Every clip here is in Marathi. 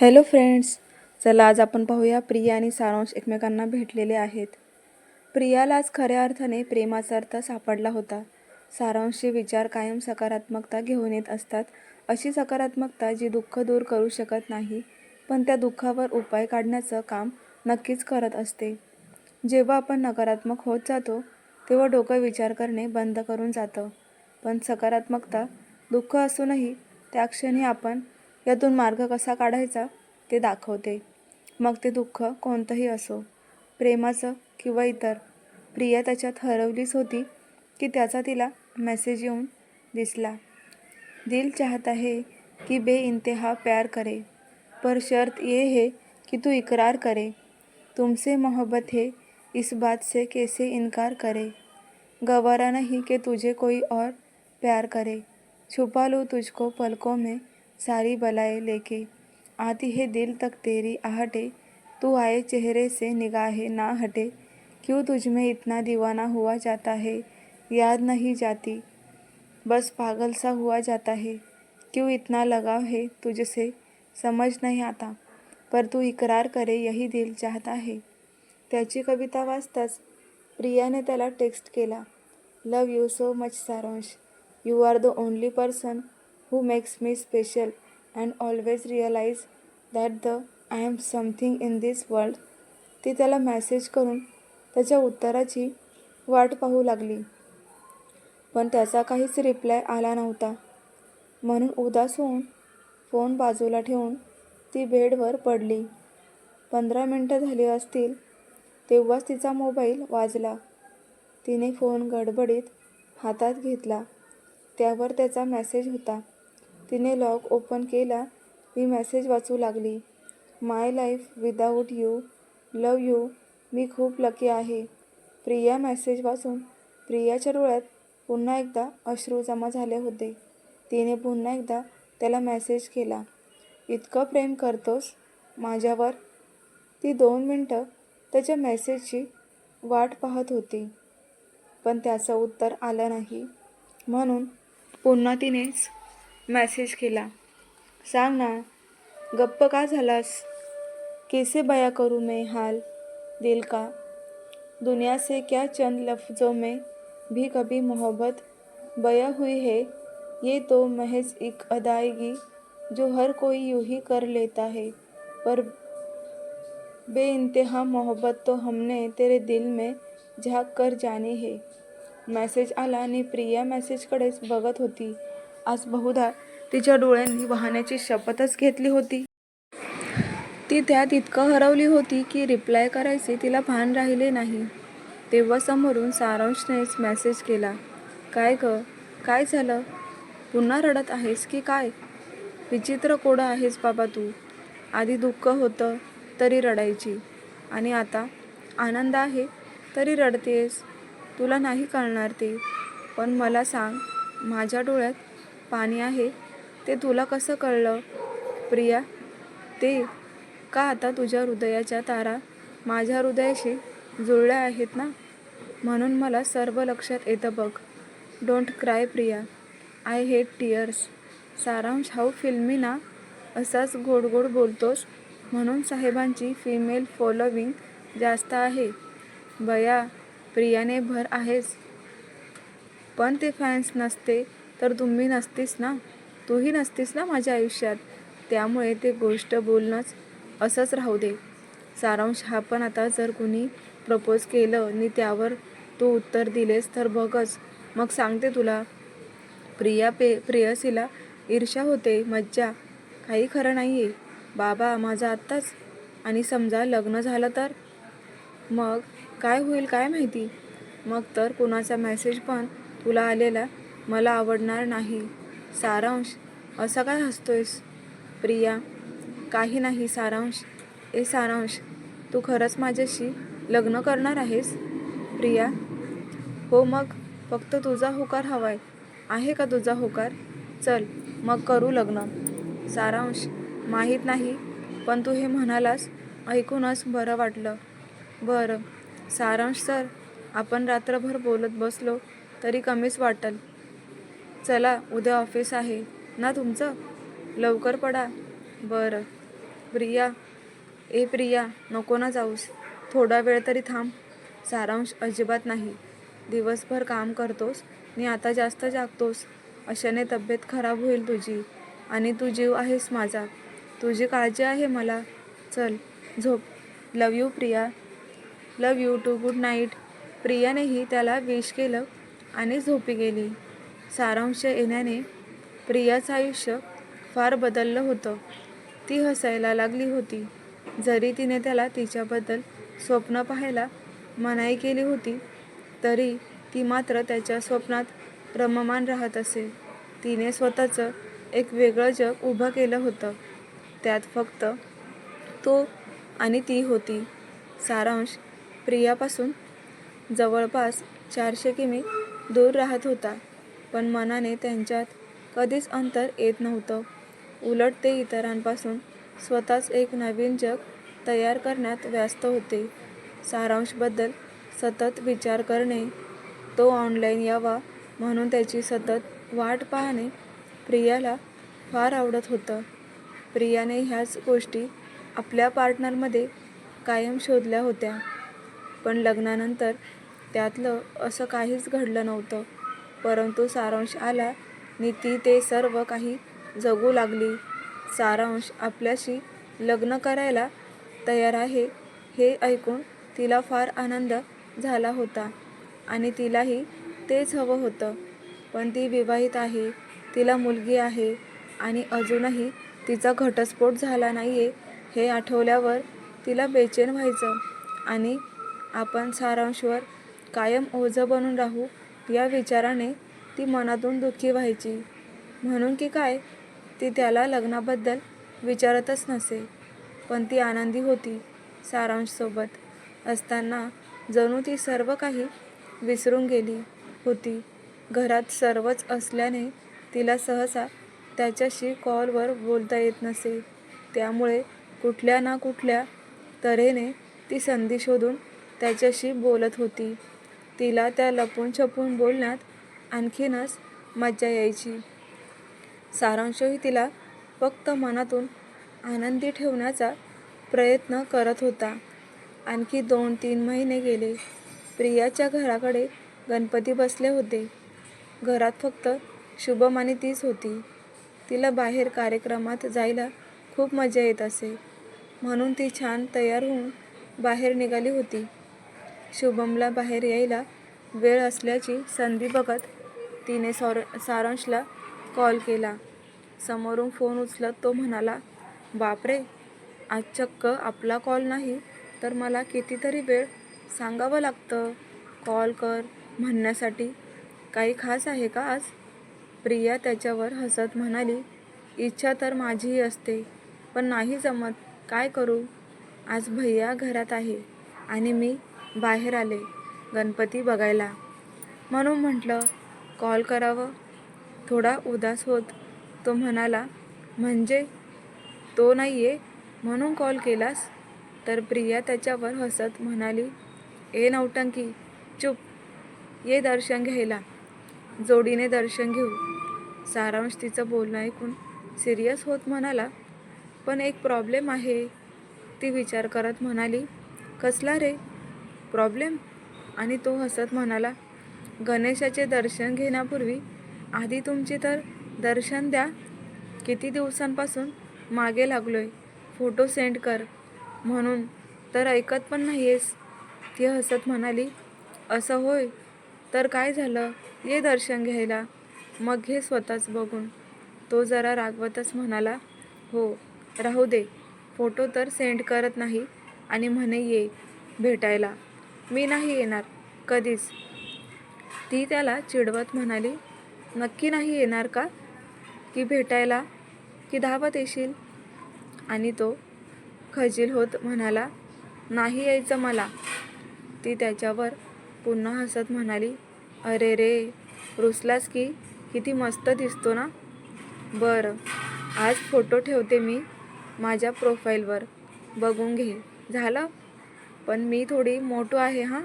हॅलो फ्रेंड्स चला आज आपण पाहूया प्रिया आणि सारांश एकमेकांना भेटलेले आहेत. प्रियाला आज खऱ्या अर्थाने प्रेमाचा अर्थ सापडला होता. सारांशचे विचार कायम सकारात्मकता घेऊन येत असतात अशी सकारात्मकता जी दुःख दूर करू शकत नाही पण त्या दुःखावर उपाय काढण्याचं काम नक्कीच करत असते. जेव्हा आपण नकारात्मक होत जातो तेव्हा डोकं विचार करणे बंद करून जातं. पण सकारात्मकता दुःख असूनही त्या क्षणी आपण यातून मार्ग कसा काढायचा ते दाखवते. मग ते दुःख कोणतंही असो प्रेमाचं किंवा इतर प्रिया त्याच्यात हरवलीच होती की त्याचा तिला मेसेज येऊन दिसला. दिल चाहता है बे इंतहा प्यार करे पर शर्त ये है कि तू इकरार करे. तुमसे मोहब्बत है इस बात से कैसे इनकार करे. गवारा नहीं कि तुझे कोई और प्यार करे. छुपा लो तुझको पलकों में सारी बलाए लेके आती है दिल तक तेरी आहटे तू आए चेहरे से निगाहें ना हटे। क्यों तुझ में इतना दीवाना हुआ जाता है? याद नहीं जाती। बस पागल सा हुआ जाता है। क्यों इतना लगाव है तुझसे? समझ नहीं आता। पर तू इकरार करे यही दिल चाहता है। त्याची कविता वाचताच प्रियाने त्याला टेक्स्ट केला love you so much Saransh. You are the only person who makes me special and always realise that the I am something in this world ती त्याला मॅसेज करून त्याच्या उत्तराची वाट पाहू लागली. पण त्याचा काहीच रिप्लाय आला नव्हता. म्हणून उदास होऊन फोन बाजूला ठेवून ती बेडवर पडली. पंधरा मिनटं झाली असतील तेव्हाच तिचा मोबाईल वाजला. तिने फोन गडबडीत हातात घेतला. त्यावर त्याचा मेसेज होता. तिने लॉक ओपन केला. ती मेसेज वाचू लागली. My life without you love you मी खूप लकी आहे. प्रिया मेसेज वाचून प्रियाच्या डोळ्यात पुन्हा एकदा अश्रू जमा झाले होते. तिने पुन्हा एकदा त्याला मेसेज केला. इतकं प्रेम करतोस? माझ्यावर? ती दोन मिनटं त्याच्या मेसेजची वाट पाहत होती. पण त्याचं उत्तर आलं नाही. म्हणून पुन्हा तिनेच मॅसेज केला. सांग ना गप्प का झालास? कैसे बया करू मैं हाल दिल का? दुनिया से क्या चंद लफ्ज़ों में भी कभी मोहब्बत बया हुई है? ये तो महज एक अदायगी जो हर कोई यूं ही कर लेता है। पर बेइंतहा मोहब्बत तो हमने तेरे दिल में झाक कर जानी है। मॅसेज आला आणि प्रिया मेसेजकडेच बघत होती. आज बहुधा तिच्या डोळ्यांनी वाहण्याची शपथच घेतली होती. ती त्यात इतकं हरवली होती की रिप्लाय करायचे तिला भान राहिले नाही. तेव्हा समोरून सारांशनेच मेसेज केला. काय ग? काय झालं? पुन्हा रडत आहेस की काय? विचित्र कोडं आहेस बाबा तू. आधी दुःख होतं तरी रडायची. आणि आता? आनंद आहे तरी रडतेस. तुला नाही कळणार ते. पण मला सांग माझ्या डोळ्यात पाणी आहे. ते तुला कसं कळलं? प्रिया ते का आता तुझ्या हृदयाच्या तारा माझ्या हृदयाशी जुळल्या आहेत ना? म्हणून मला सर्व लक्षात येतं बघ. Don't cry Priya. I hate tears. Saransh how filmy ना? असाच गोड गोड बोलतोस? म्हणून साहेबांची फिमेल फॉलोविंग जास्त आहे. बया प्रियाने भर आहेस पण ते फॅन्स नसते. तर तुम्ही नसतीस ना? तूही नसतीस ना माझ्या आयुष्यात? त्यामुळे ते गोष्ट बोलणंच असंच राहू दे. सारांश हा पण आता जर कुणी प्रपोज केलं आणि त्यावर तू उत्तर दिलेस तर बघच. मग सांगते तुला. प्रिया पे प्रेयसीला ईर्ष्या होते मज्जा. काही खरं नाही आहे बाबा माझं आत्ताच. आणि समजा लग्न झालं तर? मग काय होईल काय माहिती? मग तर कुणाचा मेसेज पण तुला आलेला मला आवडणार नाही. सारांश असा काय हसतोयस? प्रिया काही नाही सारांश. ए सारांश तू खरंच माझ्याशी लग्न करणार आहेस? प्रिया हो मग फक्त तुझा होकार हवाय. आहे का तुझा होकार? चल मग करू लग्न. सारांश माहीत नाही पण तू हे म्हणालास ऐकूनच बरं वाटलं. बरं सारांश सर आपण रात्रभर बोलत बसलो तरी कमीच वाटेल. चला उद्या ऑफिस आहे. ना तुमचं? लवकर पडा. बरं. प्रिया. ए प्रिया नको ना जाऊस. थोडा वेळ तरी थांब. सारांश अजिबात नाही. दिवसभर काम करतोस. आणि आता जास्त जागतोस. अशाने तब्येत खराब होईल तुझी. आणि तू जीव आहेस माझा. तुझी काळजी आहे मला. चल झोप. Love you Priya. Love you too good night प्रियानेही त्याला विश केलं आणि झोपी गेली. सारांश येण्याने प्रियाचं आयुष्य फार बदललं होतं. ती हसायला लागली होती. जरी तिने त्याला तिच्याबद्दल स्वप्न पाहायला मनाई केली होती तरी ती मात्र त्याच्या स्वप्नात रममान राहत असे. तिने स्वतःचं एक वेगळं जग उभं केलं होतं. त्यात फक्त तो आणि ती होती. सारांश प्रियापासून जवळपास चारशे किमी दूर राहत होता. पण मनाने त्यांच्यात कधीच अंतर येत नव्हतं. उलट ते इतरांपासून स्वतःच एक नवीन जग तयार करण्यात व्यस्त होते. सारांशबद्दल सतत विचार करणे तो ऑनलाईन यावा म्हणून त्याची सतत वाट पाहणे प्रियाला फार आवडत होतं. प्रियाने ह्याच गोष्टी आपल्या पार्टनरमध्ये कायम शोधल्या होत्या. पण लग्नानंतर त्यातलं असं काहीच घडलं नव्हतं. परंतु सारांश आला आणि ती ते सर्व काही जगू लागली. सारांश आपल्याशी लग्न करायला तयार आहे हे ऐकून तिला फार आनंद झाला होता आणि तिलाही तेच हवं होतं. पण ती विवाहित आहे तिला मुलगी आहे आणि अजूनही तिचा घटस्फोट झाला नाही आहे हे आठवल्यावर तिला बेचैन व्हायचं आणि आपण सारांशवर कायम ओझं बनून राहू या विचाराने ती मनातून दुःखी व्हायची. म्हणून की काय? ती त्याला लग्नाबद्दल विचारतच नसे. पण ती आनंदी होती सारांशसोबत असताना जणू ती सर्व काही विसरून गेली होती. घरात सर्वच असल्याने तिला सहसा त्याच्याशी कॉलवर बोलता येत नसे. त्यामुळे कुठल्या ना कुठल्या तऱ्हेने ती संधी शोधून त्याच्याशी बोलत होती. तिला त्या लपून छपून बोलण्यात आणखीनच मज्जा यायची. सारांशही तिला फक्त मनातून आनंदी ठेवण्याचा प्रयत्न करत होता. आणखी दोन तीन महिने गेले. प्रियाच्या घराकडे गणपती बसले होते. घरात फक्त शुभम आणि तीच होती. तिला बाहेर कार्यक्रमात जायला खूप मजा येत असे. म्हणून ती छान तयार होऊन बाहेर निघाली होती. शुभमला बाहेर यायला वेळ असल्याची संधी बघत तिने सौर सारांशला कॉल केला. समोरून फोन उचलत तो म्हणाला बापरे आज चक्क आपला कॉल नाही तर मला कितीतरी वेळ सांगावं लागतं. कॉल कर म्हणण्यासाठी. काही खास आहे का आज? प्रिया त्याच्यावर हसत म्हणाली इच्छा तर माझीही असते पण नाही जमत. काय करू? आज भैया घरात आहे आणि मी बाहेर आले गणपती बघायला. म्हणून म्हटलं कॉल करावं. थोडा उदास होत. तो म्हणाला म्हणजे? तो नाही आहे म्हणून कॉल केलास? तर प्रिया त्याच्यावर हसत म्हणाली ए नौटंकी चुप. ये दर्शन घ्यायला. जोडीने दर्शन घेऊ. सारांश तिचं बोलणं ऐकून सिरियस होत म्हणाला पण एक प्रॉब्लेम आहे. ती विचार करत म्हणाली कसला रे? प्रॉब्लेम आणि तो हसत म्हणाला गणेशाचे दर्शन घेण्यापूर्वी आधी तुमची तर दर्शन द्या. किती दिवसांपासून मागे लागलोय. फोटो सेंड कर. म्हणून तर ऐकत पण नाही आहेस ती हसत म्हणाली असं होय? तर काय झालं? ये दर्शन घ्यायला. मग घे स्वतःच बघून तो जरा रागवतच म्हणाला हो राहू दे. फोटो तर सेंड करत नाही आणि म्हणे ये भेटायला. मी नाही येणार कधीच. ती त्याला चिडवत म्हणाली नक्की नाही येणार का? की भेटायला? की धावत येशील? आणि तो खजील होत म्हणाला नाही यायचं मला. ती त्याच्यावर पुन्हा हसत म्हणाली अरे रे रुसलास की? किती मस्त दिसतो ना? बरं आज फोटो ठेवते मी माझ्या प्रोफाईलवर बघून घे. झालं? पण मी थोडी मोठू आहे हां.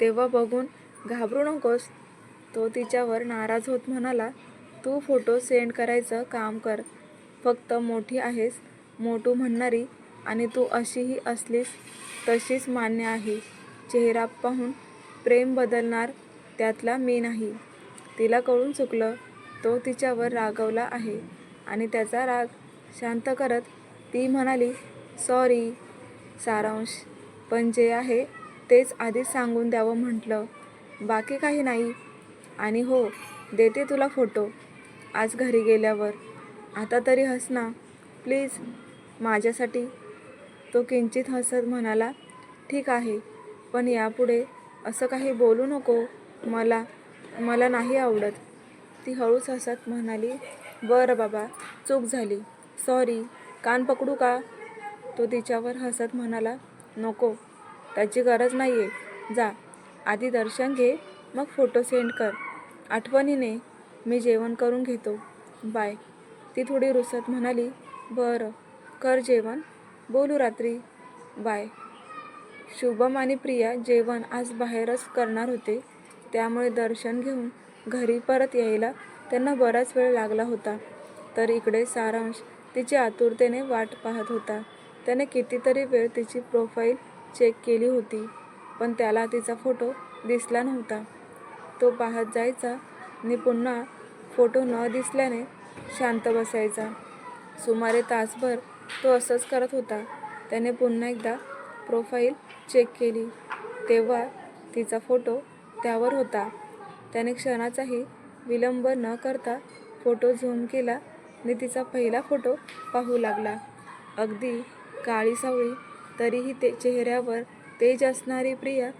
तेव्हा बघून घाबरू नकोस. तो तिच्यावर नाराज होत म्हणाला तू फोटो सेंड करायचं काम कर. फक्त मोठी आहेस मोटू म्हणणारी आणि तू अशीही असलीस तशीच मान्य आहे. चेहरा पाहून प्रेम बदलणार त्यातला मी नाही. तिला कळून चुकलं तो तिच्यावर रागवला आहे आणि त्याचा राग शांत करत ती म्हणाली सॉरी सारांश. पण जे आहे तेच आधीच सांगून द्यावं म्हटलं. बाकी काही नाही. आणि हो देते तुला फोटो. आज घरी गेल्यावर. आता तरी हस ना. प्लीज माझ्यासाठी. तो किंचित हसत म्हणाला ठीक आहे. पण यापुढे असं काही बोलू नको. मला मला नाही आवडत. ती हळूच हसत म्हणाली बरं बाबा चूक झाली. सॉरी. कान पकडू का? तो तिच्यावर हसत म्हणाला नको. त्याची गरज नाही आहे जा. आधी दर्शन घे मग फोटो सेंड कर. आठवणीने मी जेवण करून घेतो. बाय. ती थोडी रुसत म्हणाली बरं कर जेवण. बोलू रात्री. बाय. शुभम आणि प्रिया जेवण आज बाहेरच करणार होते. त्यामुळे दर्शन घेऊन घरी परत यायला त्यांना बराच वेळ लागला होता. तर इकडे सारांश तिची आतुरतेने वाट पाहत होता. त्याने कितीतरी वेळ तिची प्रोफाईल चेक केली होती पण त्याला तिचा फोटो दिसला नव्हता. तो पाहत जायचा आणि पुन्हा फोटो न दिसल्याने शांत बसायचा. सुमारे तासभर तो असंच करत होता. त्याने पुन्हा एकदा प्रोफाईल चेक केली. तेव्हा तिचा फोटो त्यावर होता. त्याने क्षणाचाही विलंब न करता फोटो झूम केला आणि तिचा पहिला फोटो पाहू लागला. अगदी काळी सावळी तरीही ते चेहऱ्यावर तेज असणारी प्रिया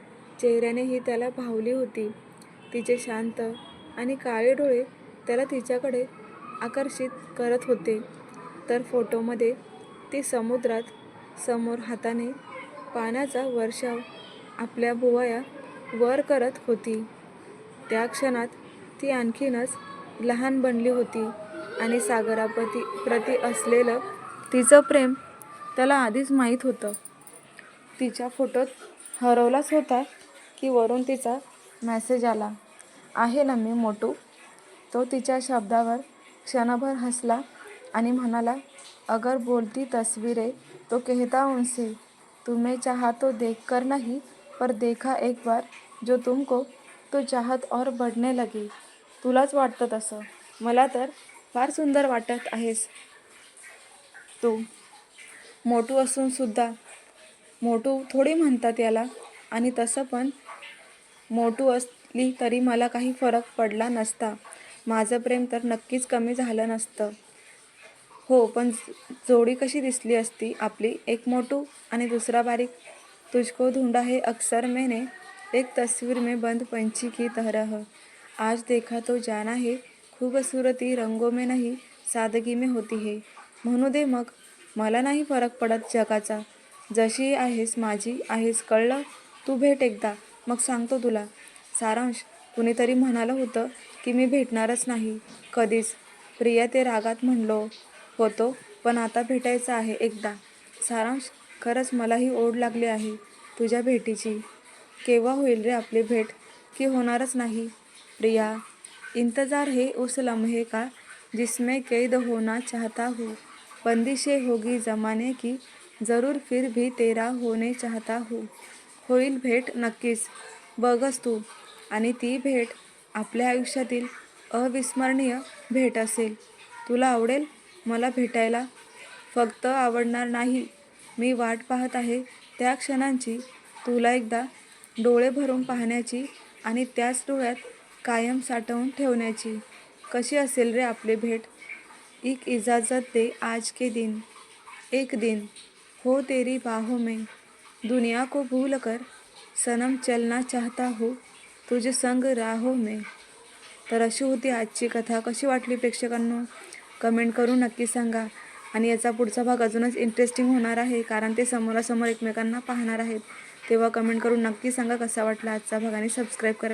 चेहऱ्यानेही त्याला भावली होती. तिचे शांत आणि काळे डोळे त्याला तिच्याकडे आकर्षित करत होते. तर फोटोमध्ये ती समुद्रात समोर हाताने पाण्याचा वर्षाव आपल्या भुवया वर करत होती. त्या क्षणात ती आणखीनच लहान बनली होती आणि सागराप्रती प्रती असलेलं तिचं प्रेम त्याला आधीच माहीत होतं. तिच्या फोटोत हरवलाच होता की वरून तिचा मेसेज आला. आहे ना मी मोटू? तो तिच्या शब्दावर क्षणभर हसला आणि म्हणाला अगर बोलती तस्वीरें तो कहता उनसे तुम्हें चाहा तो देखकर नहीं पर देखा एक बार जो तुमको तो चाहत और बढ़ने लगी। तुलाच वाटतं तसं. मला तर फार सुंदर वाटत आहेस तू. मोटू असून सुद्धा. मोटू थोडी म्हणतात याला. आणि तसं पण मोटू असली तरी मला काही फरक पडला नसता. माझं प्रेम तर नक्कीच कमी झालं नसतं. हो पण जोडी कशी दिसली असती? आपली एक मोटू आणि दुसरा बारीक तुझको ढूंढा हे अक्सर मैंने एक तस्वीर में बंद पंछी की तरह. आज देखा तो जाना है खूबसूरती रंगों में नहीं सादगी में होती है. म्हणू दे मग मला नाही फरक पडत जगाचा. जशी आहेस माझी आहेस कळलं? तू भेट एकदा. मग सांगतो तुला. सारांश कुणीतरी म्हणालं होतं की मी भेटणारच नाही. कधीच. प्रिया ते रागात म्हणलो होतो पण आता भेटायचं आहे एकदा. सारांश खरंच मलाही ओढ लागली आहे तुझ्या भेटीची. केव्हा होईल रे आपली भेट? की होणारच नाही? प्रिया इंतज़ार हे उस लम्हे का? जिसमें कैद होना चाहता हूँ. बंदिशें होगी ज़माने की। ज़रूर फिर भी तेरा होणे चाहता हो। होईल भेट नक्कीच। बघच तू। आणि ती भेट आपल्या आयुष्यातील अविस्मरणीय भेट असेल। तुला आवडेल मला भेटायला? फक्त आवडणार नाही। मी वाट पाहत आहे त्या क्षणांची। तुला एकदा डोळे भरून पाहण्याची आणि त्याच डोळ्यात कायम साठवून ठेवण्याची। कशी असेल रे आपली भेट? एक इजाज़त दे आज के दिन। एक दिन हो तेरी बाहों में। दुनिया को भूल कर सनम चलना चाहता हो तुझे संग राहों में। तर अशी होती आजची कथा कशी वाटली प्रेक्षकांनो? कमेंट करून नक्की सांगा. आणि याचा पुढचा भाग अजूनच इंटरेस्टिंग होणार आहे कारण ते समोरासमोर एकमेकांना पाहणार आहेत. तेव्हा कमेंट करून नक्की सांगा कसा वाटला आजचा भाग आणि सबस्क्राईब करा.